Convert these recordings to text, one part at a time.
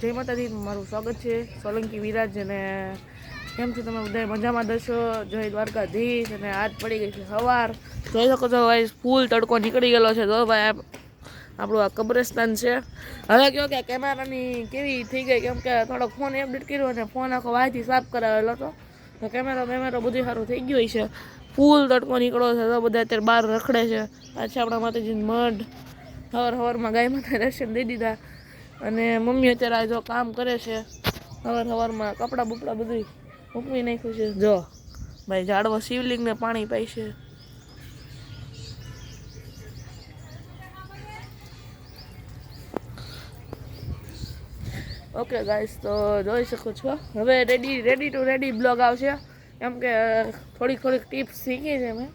જય માતાજી, મારું સ્વાગત છે. સોલંકી વિરાજ અને કેમ છો તમે બધા મજામાં દશો જય દ્વારકાધીશ અને આજ પડી ગઈ છે સવાર. જોઈ શકો છો ભાઈ, ફૂલ તડકો નીકળી ગયેલો છે. તો ભાઈ, આપ- આપણું આ કબ્રસ્તાન છે. હવે કહો કે કેમેરાની કેવી થઈ ગઈ? કેમ કે થોડોક ફોન અપડેટ કર્યો અને ફોન આખો વાયથી સાફ કરાવેલો હતો. તો કેમેરો બેમેરો બધું સારું થઈ ગયું છે. ફૂલ તડકો નીકળ્યો છે. તો બધા અત્યારે બહાર રખડે છે. પાછા આપણા માતાજીનું મઢ હવાર હવારમાં ગાય માતા દર્શન દઈ દીધા. અને મમ્મી અત્યારે આ જો કામ કરે છે સવાર સવારમાં કપડાં બપડા બધું મૂકવી નાખ્યું છે. જો, ભાઈ ઝાડવા શિવલિંગને પાણી પાય છે. ઓકે ગાઈસ, તો જોઈ શકો છો. હવે ready ready to ready blog આવશે. એમ કે થોડીક થોડીક ટિપ્સ શીખી છે મેં.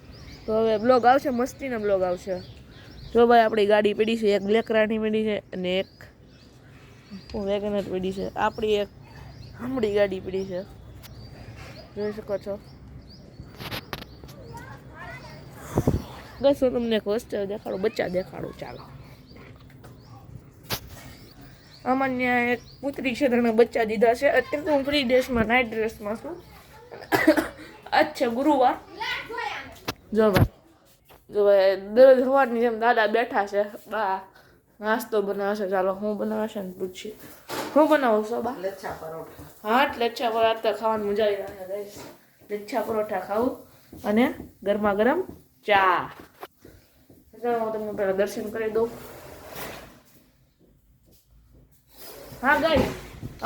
તો હવે બ્લોગ આવશે, મસ્તીનો બ્લોગ આવશે. જો ભાઈ આપણી ગાડી પડી છે, એક બ્લેક રાણી પડી છે અને એક વેગનર પડી છે. આપણી એક હમડી ગાડી પડી છે. જોઈ શકો છો. બસ હું તમને એક વસ્તુ દેખાડું, બચ્ચા દેખાડું, ચાલો. આમાં ત્યાં એક પુત્રી છે તેને બચ્ચા દીધા છે. અત્યારે તો હું ફ્રી ડ્રેસમાં નાઇટ ડ્રેસમાં છું. આજ છે ગુરુવાર. જો ભાઈ જો ભાઈ, દરરોજ સવારની જેમ દાદા બેઠા છે. બા નાસ્તો બનાવશે. ચાલો હું બનાવશે ને પૂછીએ. હું બનાવું છો બા? લચ્છા પરોઠા. હા લચ્છા પરોઠા ખાવાની મજા આવી રહ્યા guys. લચ્છા પરોઠા ખાવું અને ગરમા ગરમ ચા ચાલો હું તમને પહેલાં દર્શન કરી દઉં. હા ગાઈ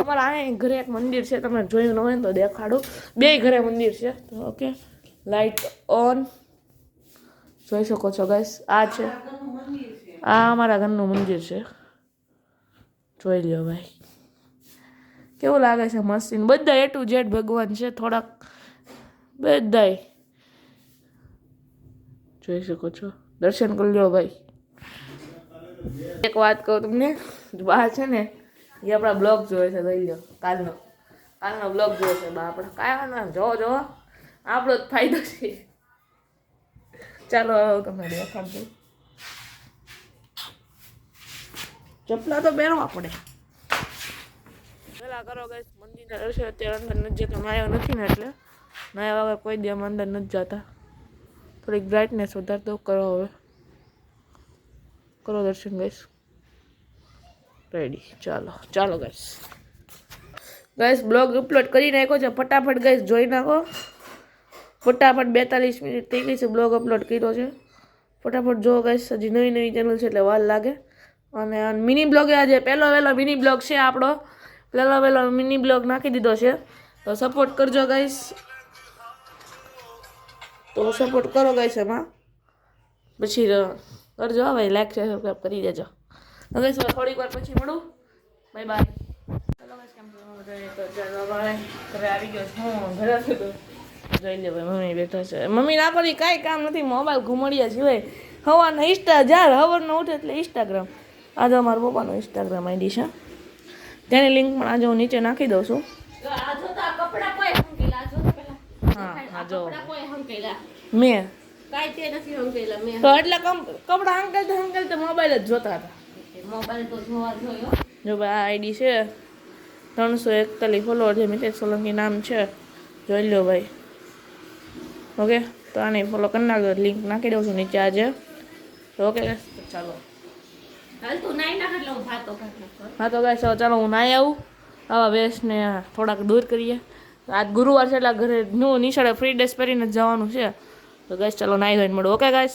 અમારા અહીંયા ઘરે એક મંદિર છે. તમે જોયું ન હોય ને તો દેખાડું. બે ઘરે મંદિર છે. તો ઓકે. લાઇટ ઓન જોઈ શકો છો ગાઈસ આ છે. આ અમારા ઘરનું મંદિર છે. જોઈ લ્યો ભાઈ. કેવું લાગે છે મસ્તી બધા એ ટુ જેડ ભગવાન છે થોડાક. બધાય. જોઈ શકો છો. દર્શન કરી લો ભાઈ. એક વાત કહું તમને, બા છે ને, એ આપણા બ્લોગ જોવે છે, જોઈ લો કાલનો. કાલનો બ્લોગ જોવે છે બા આપણે. કાંઈ વાંધો જો. જોવો આપણો જ ફાયદો છે. ચાલો તમને દેખાડજો ચપલા તો પહેરવા પડે. પેલા કરો ગઈ મંદિરના દર્શન અત્યારે અંદર નથી જતો નાયો નથી ને એટલે નાયા વગર કોઈ દેમ અંદર નથી જતા. થોડીક બ્રાઇટનેસ વધારે દો કરો હવે. કરો દર્શન ગઈશ રેડી ચાલો ચાલો ગઈશ ગઈશ બ્લોગ અપલોડ કરી નાખ્યો છે, ફટાફટ ગઈશ જોઈ નાખો. ફટાફટ બેતાલીસ મિનિટ થઈ ગઈ છે બ્લોગ અપલોડ કર્યો છે. ફટાફટ જો ગઈશ હજી નવી નવી ચેનલ છે એટલે વાર લાગે. અને મિની બ્લોગ આજે પહેલો વહેલો મિની બ્લોગ છે આપણો. પહેલો વહેલો મિની બ્લોગ નાખી દીધો છે. તો સપોર્ટ કરજો ગાઈસ તો સપોર્ટ કરો ગાઈસ એમાં. પછી કરજો હવે લાઈક છે સબસ્ક્રાઈબ કરી દેજો. તો ગાઈસ થોડીક વાર પછી મળું. બાય બાય ચલો આવી ગયો હું ઘરે જોઈ લે ભાઈ, મમ્મી બેઠા છે. મમ્મી ના કરી કાંઈ કામ નથી. મોબાઈલ ઘુમડિયા સિવાય હવાના ઇન્સ્ટા જાર હવારનો ઉઠે એટલે ઇન્સ્ટાગ્રામ આ જો મારા પપ્પાનો ઇન્સ્ટાગ્રામ આઈડી છે. તેની લિંક પણ આજે હું નીચે નાખી દઉં છું. આ તો આ કપડાં હંકેલા મેં. તે હંકેલા મેં. તો એટલે મોબાઈલ જ જોતા હતા. મોબાઈલ તો જોવા જોયો. જો ભાઈ આ આઈડી છે. ત્રણસો એકતાલીસ ફોલોવર છે મિતેશ સોલંકી નામ છે. જોઈ લો ભાઈ. ઓકે તો આને ફોલો કરી નાખજો. લિંક નાખી દઉં છું નીચે આજે. ઓકે ચાલો હાલ તું નાઈ નાખ એટલે હું તો ગાય ચાલો હું નાહી આવું. આવા વેસને થોડાક દૂર કરીએ. આજ ગુરુવાર છે એટલે ઘરે નું નિશાળે ફ્રી ડ્રેસ પહેરીને જવાનું છે. તો ગાય ચાલો નાહી ધોઈને મળો. ઓકે ગાય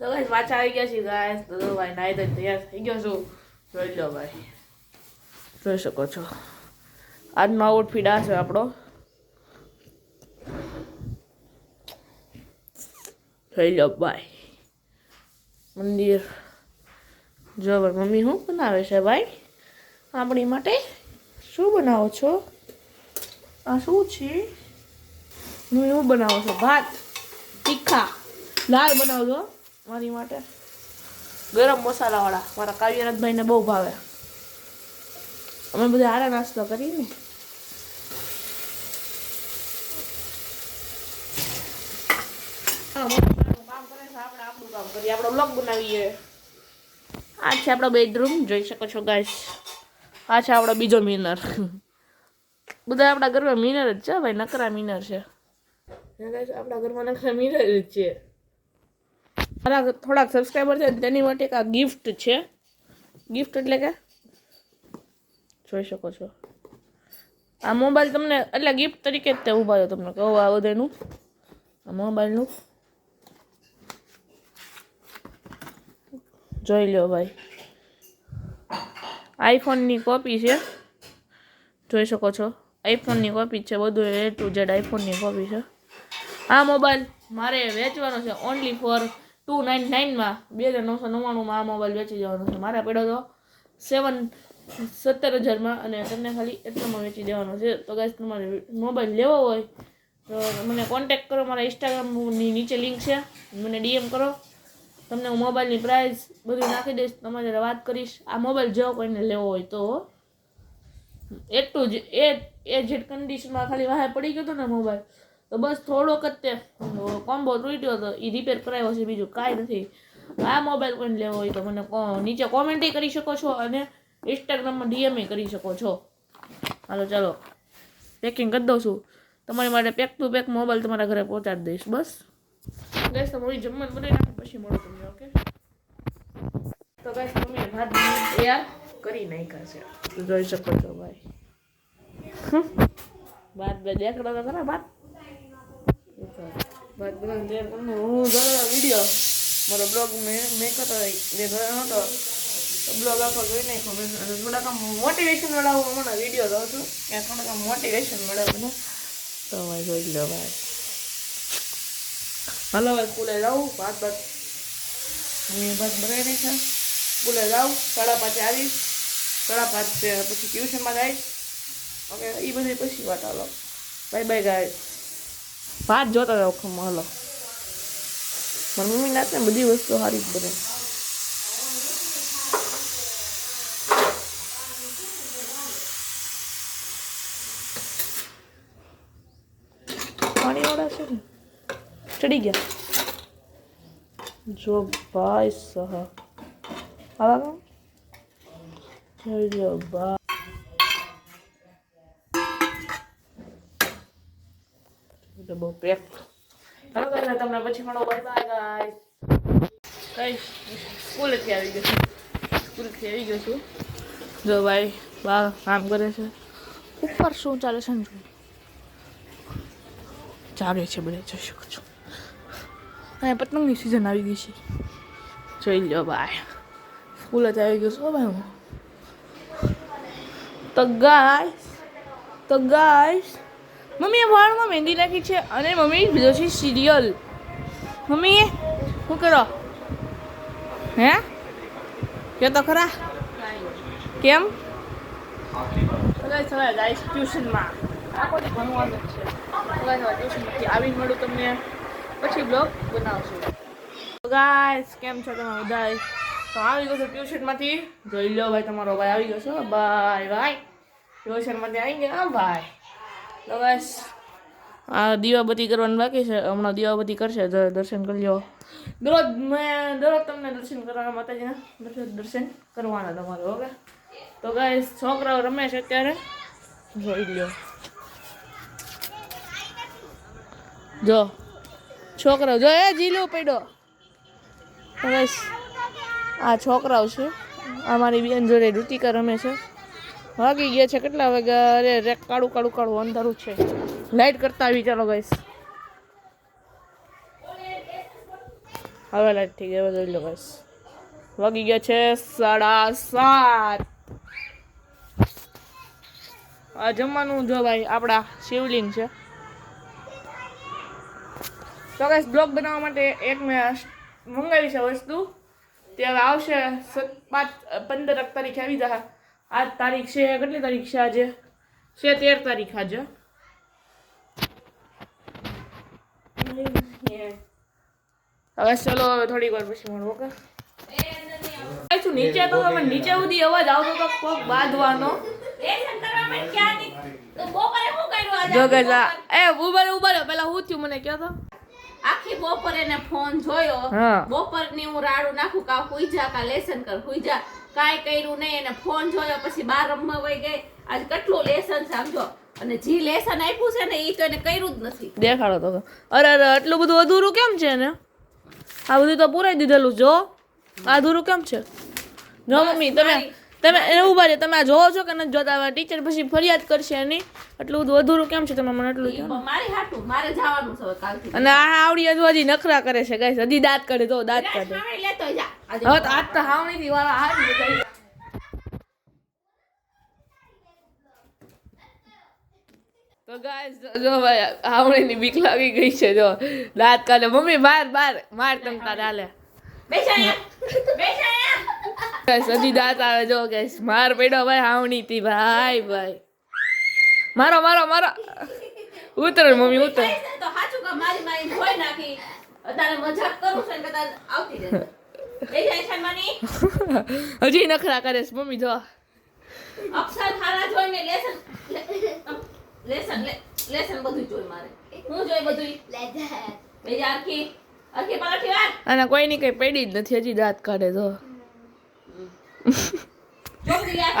તો ગાય પાછા આવી ગયા છીએ ગાય તો ભાઈ નાહી ધોઈને તૈયાર થઈ ગયો છું. જોઈ લો ભાઈ. જોઈ શકો છો. આજનો આઉટફિટ આ છે આપણો. થઈ લો ભાઈ. મંદિર. જો મમ્મી શું બનાવે છે ભાઈ? આપણી માટે શું બનાવો છો? આ શું છે? હું શું બનાવો છો. ભાત તીખા દાળ બનાવજો મારી માટે. ગરમ મસાલાવાળા. મારા કાવ્યનાથભાઈને બહુ ભાવે. અમે બધા આરા નાસ્તો કરીએ ને. હા, કામ કરે છે. આપણે આપણું કામ કરીએ. આપણે બ્લોગ બનાવીએ. આ છે આપણો બેડરૂમ જોઈ શકો છો ગાઈસ આ છે આપણો બીજો મિનર બધા આપણા ઘરમાં મિનર જ છે ભાઈ નકરા મિનર છે. આપણા ઘરમાં નકરા મિનર જ છે. મારા થોડાક સબસ્ક્રાઈબર છે તેની માટે એક આ ગિફ્ટ છે. ગિફ્ટ એટલે કે? જોઈ શકો છો. આ મોબાઈલ તમને એટલે ગિફ્ટ તરીકે જ તે ઊભા રહ્યો તમને કહું આ બધાનું. આ મોબાઈલનું જોઈ લો ભાઈ. આઈફોનની કોપી છે. જોઈ શકો છો. આઈફોનની કોપી છે, બધું એ ટુ જેડ આઈફોનની કોપી છે. આ મોબાઈલ મારે વેચવાનો છે ઓનલી ફોર ટુ નાઇન નાઇનમાં બે હજાર નવસો નવ્વાણુંમાં આ મોબાઈલ વેચી જવાનો છે. મારે પડ્યો તો સેવન સત્તર હજારમાં અને તમને ખાલી એટલામાં વેચી દેવાનો છે. તો ગાઈસ તમારે મોબાઈલ લેવો હોય તો મને કોન્ટેક્ટ કરો. મારા ઇન્સ્ટાગ્રામની નીચે લિંક છે. મને ડીએમ કરો. તમને હું મોબાઈલની પ્રાઇસ બધું નાખી દઈશ, તમારી વાત કરીશ, આ મોબાઈલ જો કોઈને લેવો હોય તો. એટલું જ એ એ જે કન્ડિશનમાં ખાલી વાહે પડી ગયો હતો ને મોબાઈલ તો બસ થોડોક જ તે કોમ્બો તૂટ્યો હતો એ રિપેર કરાવ્યો છે, બીજું કાંઈ નથી. આ મોબાઈલ કોઈને લેવો હોય તો મને નીચે કોમેન્ટ કરી શકો છો અને ઇન્સ્ટાગ્રામમાં ડીએમએ કરી શકો છો. હાલો, ચાલો. પેકિંગ કરી દઉં છું. તમારી માટે પેક ટુ પેક મોબાઈલ તમારા ઘરે પહોંચાડી દઈશ, બસ. ગેસ તો મમ્મી જમવાનું બનાવી નાખે પછી મળું તમને ઓકે? તો ગેસ મમ્મીએ ભાત તૈયાર કરી નાખ્યા છે. તો જોઈ શકો છો ભાઈ. ભાત બે દેખડો તો ખરા ભાત? ભાત બનાવીને તૈયાર કરીને હું જોયો વીડિયો મારો બ્લોગ મેં મેં કરતો જે ગયો હતો બ્લોગ આખો જોઈ નાખ્યો. મેં અને થોડાક મોટિવેશન વાળા હું હમણાં વીડિયો જોઉં છું. ત્યાં થોડાક મોટિવેશન મળે મને. તો ભાઈ જોઈ લો ભાઈ. હાલો હવે સ્કૂલે જાઉં, ભાત ભાત. મમ્મી ભાત બનાવી નાખ્યા સ્કૂલે જાઉં સાડા પાંચે આવીશ. સાડા પાંચ પછી ટ્યુશનમાં જઈશ ઓકે એ બધી પછી વાત હાલો. બાય બાય ગાય ભાત જોતા જાઓ ખમો હાલો. મારી મમ્મી નાતે બધી વસ્તુ સારી જ બને પાણીવાળા છે ને ચડી ગયા. જો ભાઈ સહ. આવા જો બા બહુ પેક ચાલો ગાઈસ તમને પછી મળો. બાય બાય ગાઈસ કઈ સ્કૂલેથી આવી ગયો છું. સ્કૂલેથી આવી ગયો છું. જો ભાઈ બા કામ કરે છે. ઉપર શું ચાલે છે ને? ચાલે છે બધા જોઈ શકું છો. અને પતંગની સિઝન આવી ગઈ છે. જોઈ લો ભાઈ. જ આવી ગયો છો ભાઈ હું. તો ગાઈસ તો ગાઈસ મમ્મીએ વાળમાં મહેંદી નાખી છે અને મમ્મી બીજો છે સિરિયલ મમ્મી શું કરો? હે? કે તો ખરા? કેમ? ટ્યુશનમાં આખો ભણવાનું છે. ટ્યુશનમાંથી આવીને મળું તમને. પછી બ્લોગ બનાવશું. ગાઈસ કેમ છો તમે બધા તો આવી ગયો છો ટ્યુશનમાંથી જોઈ લો ભાઈ, તમારો ભાઈ આવી ગયો છો. બાય ભાઈ ટ્યુશનમાંથી આવી ગયા ભાઈ તો બસ આ દીવાબત્તી કરવાનું બાકી છે. હમણાં દીવાબત્તી કરશે. દર્શન કરી લો. દરરોજ મેં દરરોજ તમને દર્શન કરવાના માતાજીના દર્શન દર્શન કરવાના તમારે, ઓકે? તો ગાઈસ છોકરાઓ રમે છે અત્યારે. જોઈ લ્યો. જો. છોકરાઓ, જો, એ જીલો પડ્યો. બસ આ છોકરાઓ છે આ મારી બેન જોડે ઋતિકા રમે છે. વાગી ગયા છે કેટલા વાગ્યા? અરે રે કાળું કાળું કાળું, અંધારું છે. લાઈટ કરતા આવી, ચાલો ગાઈસ હવે લાઈટ થઈ ગઈ જોઈ લો ગાઈસ વાગી ગયા છે સાડા સાત. આ જમવાનું જો, ભાઈ, આપણા શિવલિંગ છે. તો ગાઈસ બ્લોગ બનાવવા માટે એક મેં મંગાવી છે વસ્તુ. તે હવે આવશે પાંચ પંદર તારીખે આવી જશે આજ તારીખ છે કેટલી તારીખ છે આજે? છે તેર તારીખ આજે. હવે ચલો હવે થોડીક વાર પછી મળો કે શું નીચે તો તમે નીચે સુધી અવાજ આવતો તો કોક બાંધવાનો. જો ગજા એ રહો, ઊભા પેલા હું થયું મને કહો તો? આખી બપોર એને ફોન જોયો. બપોરની હું રાડું નાખું કા હુઈ જા કા લેસન કર હુઈ જા. કાંઈ કર્યું નહીં એને ફોન જોયો પછી બાર રમવા વઈ ગઈ. આજ કેટલું લેસન સમજો અને જે લેસન આપ્યું છે ને એ તો એને કર્યું જ નથી. દેખાડો તો. અરે અરે આટલું બધું અધૂરું કેમ છે ને આ બધું તો પૂરાઈ દીધેલું જો. અધૂરું કેમ છે? જો મમ્મી તમે તમે એને ઊભા છે તમે આ જોવો છો કે નથી જોતા ટીચર પછી ફરિયાદ કરશે એની. આટલું બધું અધૂરું કેમ છે તમે મને એટલું કહો હાટું મારે જવાનું છે કાલથી. અને આ આવડી હજુ હજી નખરા કરે છે ગાઈસ હજી દાંત કાઢે તો દાંત કાઢે. હવે તો આજ તો હાવણીથી વાળા હાથ તો જો ભાઈ હાવણી ની બીક લાગી ગઈ છે જો. દાંત કાઢે. મમ્મી બાર બાર માર તમ તાર હાલે. બેસા હજી દાંત આવે જો કે માર પડ્યો ભાઈ હાવણી થી ભાઈ ભાઈ. મારો મારો મારો. ઉતર મમ્મી ઉતર. તો સાચું કે મારી મારી ધોઈ નાખી. અત્યારે મજાક કરું છું ને કદાચ આવતી રહેશે હજી નખરા કરે છે. મમ્મી જો. અક્ષર હારા જોઈને લેસન લેસન લેસન બધું જોઈ મારે. હું જોઈ બધું બેજા આખી આખી પલટી વાર અને કોઈની કઈ પડી જ નથી. હજી દાંત કાઢે લે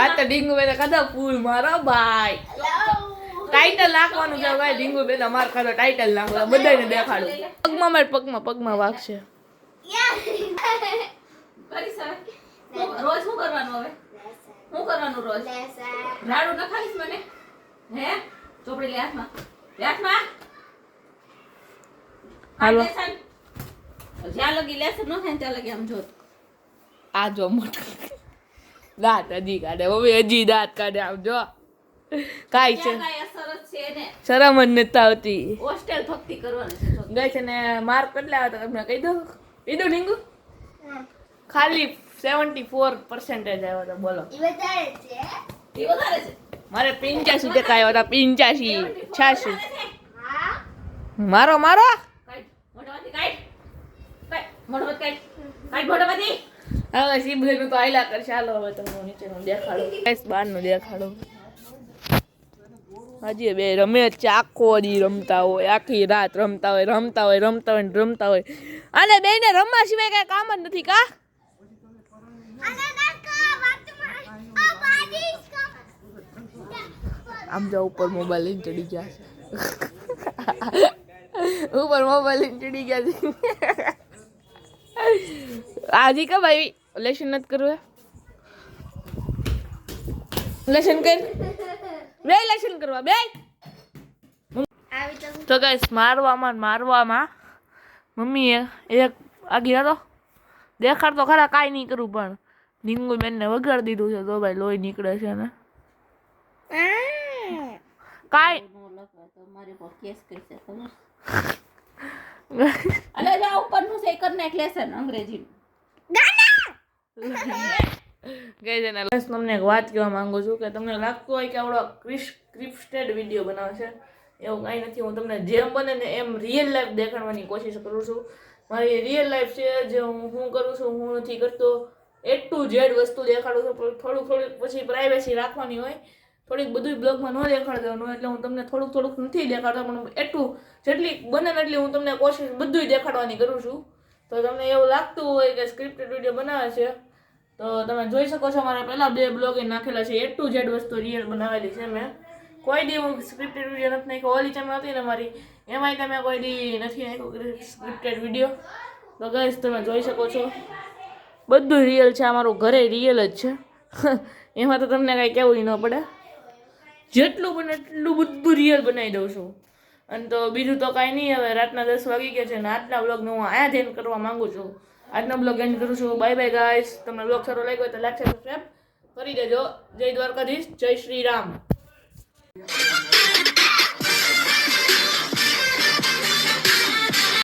આ તો ડીંગુ બેન કદા ફૂલ મારો ભાઈ. ટાઇટલ નાખવાનું છે ભાઈ ડીંગુ બેન અમાર ખાતો ટાઇટલ નાખો બધાને દેખાડું. પગમાં મારે પગમાં પગમાં વાગશે. રોજ શું કરવાનું હવે? શું કરવાનું રોજ? રાડું ન ખાઈશ મને? હે? ચોપડી લે હાથમાં. હાથમાં. હાલો. જ્યાં લગી લેસન ન થાય ત્યાં લગી આમ જોત. આ જો મોટું. દાંત હજી કાઢે. મમ્મી હજી દાંત કાઢે આવજો કાઈ કાંઈ છે શરમ જ નથી આવતી. હોસ્ટેલ ભક્તિ કરવાની ગઈ છે ને માર્ક કેટલા હતા તમને કહી દો કહી દો ડીંગુ ખાલી સેવન્ટી ફોર પર્સન્ટેજ આવ્યો હતો બોલો. એ વધારે છે. મારે પિંચાસી ટકા આવ્યા હતા પિંચાસી છ્યાસી મારો મારો? મોટો મોઢામાંથી. હવે સીબલેનું તો આયલા કરશે. હાલો, હવે તમને નીચેનું દેખાડો. ગાઈસ બહારનું દેખાડો. હજી બે રમે આખો દી રમતા હોય, આખી રાત રમતા હોય રમતા હોય રમતા હોય રમતા હોય. અને બેને રમવા સિવાય કઈ કામ જ નથી કા? આમ જો ઉપર મોબાઈલ લઈને ચડી ગયા છે. ઉપર મોબાઈલ લઈને ચડી ગયા છે. આજે કા ભાઈ? લેશન નથી કરવું લેશન કર. બે લેશન કરવા, બે. તો ગાઈસ મારવામાં મારવામાં મમ્મીએ એક આગી હતો. દેખાડ તો ખરા કાંઈ નહીં કરું, પણ નીંગુ બેનને વગાડી દીધું છે તો ભાઈ લોહી નીકળે છે ને. કાંઈ નો અલે નાખ લેસન અંગ્રેજી ગઈ છે ને બસ તમને એક વાત કહેવા માંગુ છું કે તમને લાગતું હોય કે આવડો ક્રિસ ક્રિપ્સ્ટેડ વીડિયો બનાવશે, એવું કાંઈ નથી. હું તમને જેમ બને ને એમ રિયલ લાઈફ દેખાડવાની કોશિશ કરું છું. મારી રિયલ લાઈફ છે જે હું હું કરું છું, હું નથી કરતો. એ ટુ ઝેડ વસ્તુ દેખાડું છું. પણ થોડુંક થોડુંક પછી પ્રાઇવેસી રાખવાની હોય. થોડીક બધું બ્લોગમાં ન દેખાડી એટલે હું તમને થોડુંક થોડુંક નથી દેખાડતો, પણ એટલું જેટલી બને એટલી હું તમને કોશિશ બધુંય દેખાડવાની કરું છું. તો તમને એવું લાગતું હોય કે સ્ક્રિપ્ટેડ વીડિયો બનાવે છે, તો તમે જોઈ શકો છો મારા પહેલાં બે બ્લોગ નાખેલા છે. એ ટુ ઝેડ વસ્તુ રિયલ બનાવેલી છે મેં. કોઈ દી હું સ્ક્રિપ્ટેડ વીડિયો નથી નાખ્યો. ઓલી ચેનલ હતી ને મારી, એમાંય તમે કોઈ દી નથી નાખ્યો સ્ક્રિપ્ટેડ વીડિયો તો ગઈશ તમે જોઈ શકો છો. બધું રિયલ છે આ મારું ઘરે રિયલ જ છે. એમાં તો તમને કાંઈ કહેવું ન પડે. જેટલું બને એટલું બધું રિયલ બનાવી દઉં છું. અને તો બીજું તો કાંઈ નહીં, હવે રાતના દસ વાગી ગયા છે અને આજના બ્લોગનું હું આયા ધ્યાન કરવા માંગુ છું. આજનો બ્લોગ એન્ડ કરું છું. બાય બાય ગાઈસ તમને બ્લોગ સારો લાગ્યો તો લાઈક સબસ્ક્રાઈબ કરી દેજો. જય દ્વારકાધીશ. જય શ્રી રામ.